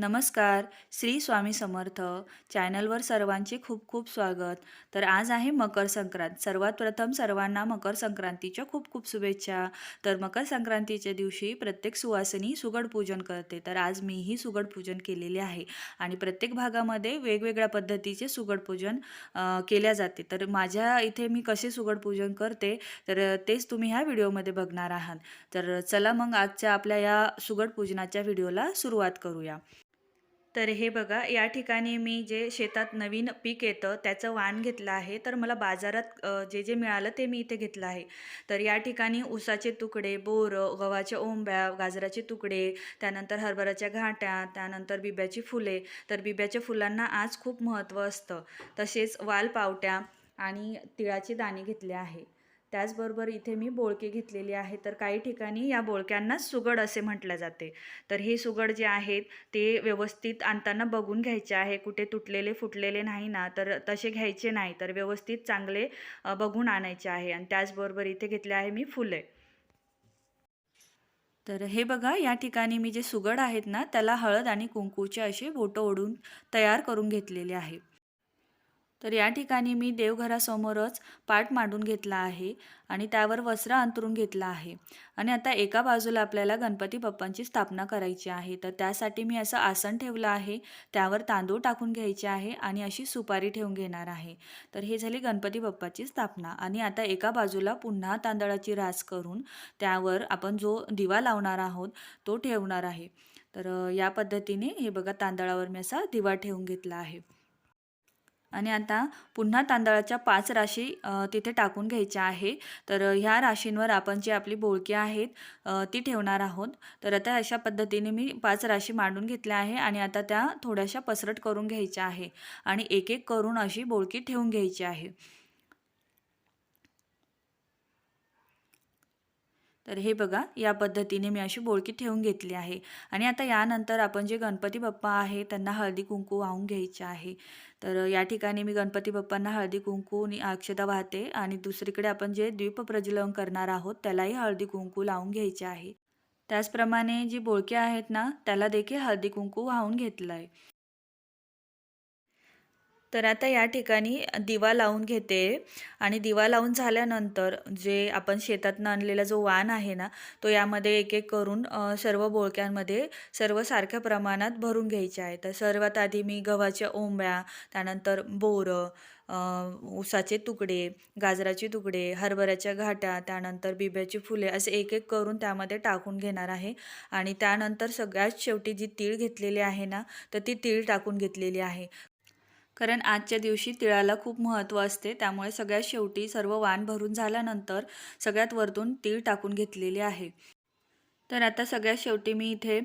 नमस्कार श्री स्वामी समर्थ. चॅनलवर सर्वांचे खूप खूप स्वागत. तर आज आहे मकर संक्रांत. सर्वात प्रथम सर्वांना मकर संक्रांतीच्या खूप खूप शुभेच्छा. तर मकर संक्रांतीच्या दिवशी प्रत्येक सुवासिनी सुगड पूजन करते. तर आज मीही सुगड पूजन केलेले आहे आणि प्रत्येक भागामध्ये वेगवेगळ्या पद्धतीचे सुगड पूजन केल्या जाते. तर माझ्या इथे मी कसे सुगड पूजन करते तर तेच तुम्ही ह्या व्हिडिओमध्ये बघणार आहात. तर चला मग आजच्या आपल्या या सुगड पूजनाच्या व्हिडिओला सुरुवात करूया. तर हे बघा या ठिकाणी मी जे शेतात नवीन पीक येतं त्याचं वाण घेतलं आहे. तर मला बाजारात जे जे मिळालं ते मी इथे घेतलं आहे. तर या ठिकाणी ऊसाचे तुकडे बोरं गव्हाच्या ओंब्या गाजराचे तुकडे त्यानंतर हरभऱ्याच्या घाट्या त्यानंतर बिब्याची फुले. तर बिब्याच्या फुलांना आज खूप महत्त्व असतं. तसेच वालपावट्या आणि तिळाचे दाणे घेतले आहे. त्याचबरोबर इथे मी बोळके घेतलेली आहे. तर काही ठिकाणी या बोळक्यांनाच सुगड असे म्हटलं जाते. तर हे सुगड जे आहेत ते व्यवस्थित आणताना बघून घ्यायचे आहे. कुठे तुटलेले फुटलेले नाही ना तर तसे घ्यायचे नाही. तर व्यवस्थित चांगले बघून आणायचे आहे. आणि त्याचबरोबर इथे घेतले आहे मी फुले. तर हे बघा या ठिकाणी मी जे सुगड आहेत ना त्याला हळद आणि कुंकूचे असे बोटं ओढून तयार करून घेतलेले आहे. तर या ठिकाणी मी देवघरासमोरच पाट मांडून घेतला आहे आणि त्यावर वस्त्र अंतरून घेतलं आहे. आणि आता एका बाजूला आपल्याला गणपती बाप्पांची स्थापना करायची आहे. तर त्यासाठी मी असं आसन ठेवलं आहे. त्यावर तांदूळ टाकून घ्यायचे आहे आणि अशी सुपारी ठेवून घेणार आहे. तर हे झाली गणपती बाप्पाची स्थापना. आणि आता एका बाजूला पुन्हा तांदळाची रास करून त्यावर आपण जो दिवा लावणार आहोत तो ठेवणार आहे. तर या पद्धतीने हे बघा तांदळावर मी असा दिवा ठेवून घेतला आहे. आणि आता पुन्हा तांदळाच्या पाच राशी तिथे टाकून घ्यायच्या आहे. तर ह्या राशींवर आपण जी आपली बोळकी आहेत ती ठेवणार आहोत. तर आता अशा पद्धतीने मी पाच राशी मांडून घेतल्या आहे आणि आता त्या थोड्याशा पसरट करून घ्यायच्या आहे. आणि एक एक करून अशी बोळकी ठेवून घ्यायची आहे. तर हे बघा या पद्धतीने मी अशी बोळकी ठेवून घेतली आहे. आणि आता यानंतर आपण जे गणपती बाप्पा आहे त्यांना हळदी कुंकू वाहून घ्यायचे आहे. तर या ठिकाणी मी गणपती बाप्पांना हळदी कुंकू अक्षता वाहते आणि दुसरीकडे आपण जे दीप प्रज्वलन करणार आहोत त्यालाही हळदी कुंकू लावून घ्यायचे आहे. त्याचप्रमाणे जी बोळके आहेत ना त्याला देखील हळदी कुंकू वाहून घेतलं आहे तर आता या ठिकाणी दिवा लावून घेते. आणि दिवा लावून झाल्यानंतर जे आपण शेतातनं आणलेला जो वाण आहे ना तो यामध्ये एक एक करून सर्व बोळक्यांमध्ये सर्व सारख्या प्रमाणात भरून घ्यायचे आहे. तर सर्वात आधी मी गव्हाच्या ओंब्या त्यानंतर बोरं उसाचे ऊसाचे तुकडे गाजराचे तुकडे हरभऱ्याच्या घाट्या त्यानंतर बिब्याची फुले असे एक एक करून त्यामध्ये टाकून घेणार आहे. आणि त्यानंतर सगळ्यात शेवटी जी तीळ घेतलेली आहे ना तर ती तीळ टाकून घेतलेली आहे. कारण आजच्या दिवशी तिळाला खूप महत्त्व असते. त्यामुळे सगळ्यात शेवटी सर्व वाण भरून झाल्यानंतर सगळ्यात वरतून तीळ टाकून घेतलेली आहे. तर आता सगळ्यात शेवटी मी इथे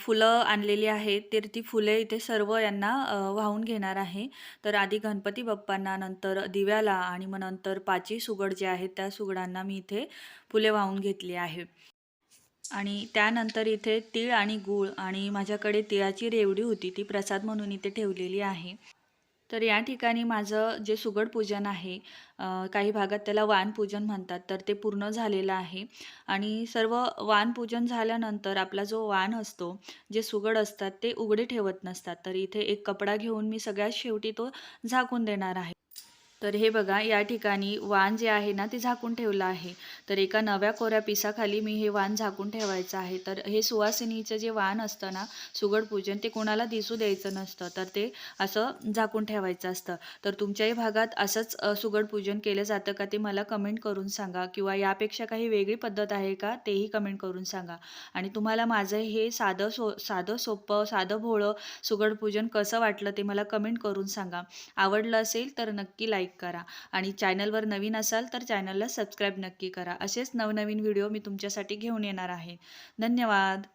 फुलं आणलेली आहेत तर ती फुले इथे सर्व यांना वाहून घेणार आहे. तर आधी गणपती बाप्पांना नंतर दिव्याला आणि मग नंतर पाची सुगड जे आहेत त्या सुगडांना मी इथे फुले वाहून घेतली आहे. आणि त्यानंतर इथे तीळ आणि गूळ आणि माझ्याकडे तिळाची रेवडी होती ती प्रसाद म्हणून इथे ठेवलेली आहे. तर या ठिकाणी माझं जे सुगड पूजन आहे काही भागात त्याला वाणपूजन म्हणतात तर ते पूर्ण झालेलं आहे. आणि सर्व वाणपूजन झाल्यानंतर आपला जो वाण असतो जे सुगड असतात ते उघडे ठेवत नसतात. तर इथे एक कपडा घेऊन मी सगळ्यात शेवटी तो झाकून देणार आहे. तर हे बघा या ठिकाणी वाण जे आहे ना ते झाकून ठेवलं आहे. तर एका नव्या कोऱ्या पिसाखाली मी हे वाण झाकून ठेवायचं आहे. तर हे सुवासिनीचं जे वाण असतं ना सुगड पूजन ते कोणाला दिसू द्यायचं नसतं. तर ते असं झाकून ठेवायचं असतं. तर तुमच्याही भागात असंच सुगड पूजन केलं जातं का ते मला कमेंट करून सांगा. किंवा यापेक्षा काही वेगळी पद्धत आहे का तेही कमेंट करून सांगा. आणि तुम्हाला माझं हे साधं सो साधं सोपं साधं भोळं सुगड पूजन कसं वाटलं ते मला कमेंट करून सांगा. आवडलं असेल तर नक्की लाईक लाईक करा. आणि चॅनलवर नवीन असाल तर चॅनलला सबस्क्राईब नक्की करा. असेच नवनवीन व्हिडिओ मी तुमच्यासाठी घेऊन येणार आहे. धन्यवाद.